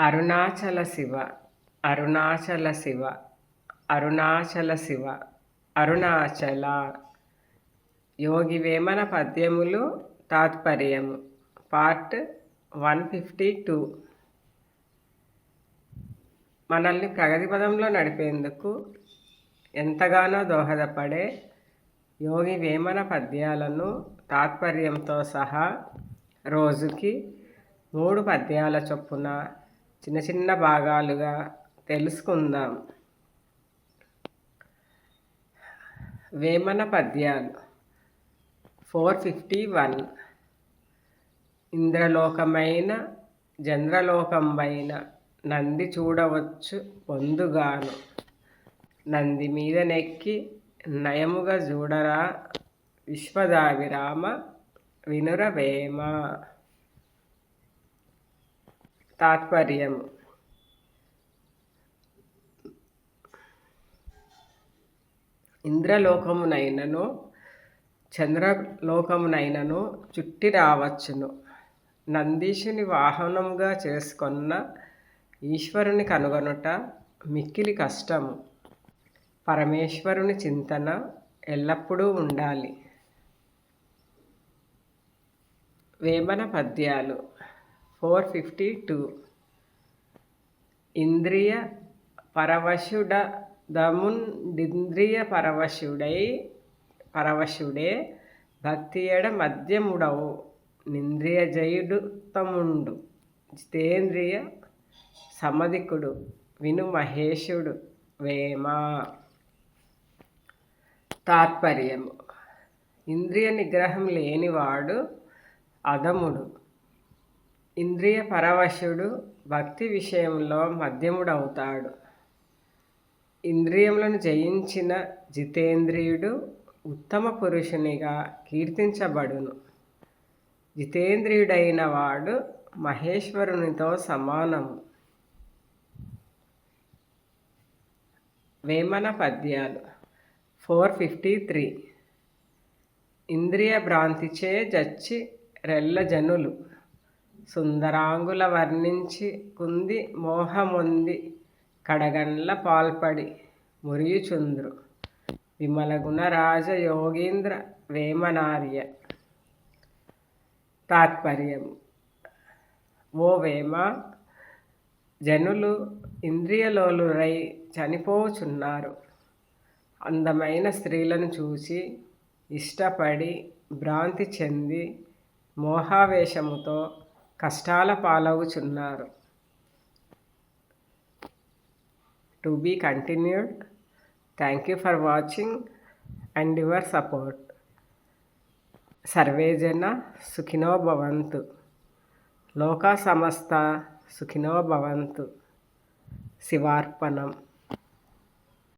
అరుణాచల శివ అరుణాచల శివ అరుణాచల శివ అరుణాచల. యోగి వేమన పద్యములు తాత్పర్యము. Part one fifty two. మనల్ని ప్రగతి పదంలో నడిపేందుకు ఎంతగానో దోహదపడే యోగి వేమన పద్యాలను తాత్పర్యంతో సహా రోజుకి మూడు పద్యాల చొప్పున చిన్న చిన్న భాగాలుగా తెలుసుకుందాం. వేమన పద్యాలు. Four fifty one. ఇంద్రలోకమైన చంద్రలోకంబైన నంది చూడవచ్చు పొందుగాను. నంది మీద నెక్కి నయముగా చూడరా విశ్వదావిరామ వినురవేమ. తాత్పర్యము. ఇంద్రలోకమునైనను చంద్రలోకమునైనను చుట్టి రావచ్చును. నందీశుని వాహనముగా చేసుకున్న ఈశ్వరుని కనుగొనుట మిక్కిలి కష్టము. పరమేశ్వరుని చింతన ఎల్లప్పుడూ ఉండాలి. వేమన పద్యాలు. Four fifty two. ఇంద్రియ పరవశుడ దముండింద్రియ పరవశుడై పరవశుడే భక్తి ఎడ మధ్యముడవు నింద్రియ జయుడు తముండు జితేంద్రియ సమధికుడు విను మహేశుడు వేమ. తాత్పర్యము. ఇంద్రియ నిగ్రహం లేనివాడు అధముడు. ఇంద్రియ పరవశుడు భక్తి విషయంలో మధ్యముడవుతాడు. ఇంద్రియములను జయించిన జితేంద్రియుడు ఉత్తమ పురుషునిగా కీర్తించబడును. జితేంద్రియుడైన వాడు మహేశ్వరునితో సమానము. వేమన పద్యాలు. Four fifty three. ఇంద్రియ భ్రాంతిచే జచ్చి రెల్ల జనులు సుందరాంగుల వర్ణించి కుంది మోహముంది కడగండ్ల పాల్పడి మురియుచుంద్రు. విమల గుణరాజ యోగీంద్ర వేమనార్య. తాత్పర్యము ఓ వేమ జనులు ఇంద్రియలోలురై చనిపోచున్నారు. అందమైన స్త్రీలను చూసి ఇష్టపడి భ్రాంతి చెంది మోహావేశముతో కష్టాల పాలవుచున్నారు. To be continued. Thank you for watching and your support. సర్వేజన సుఖినో భవంతు. లోకా సమస్త సుఖినో భవంతు. శివార్పణం.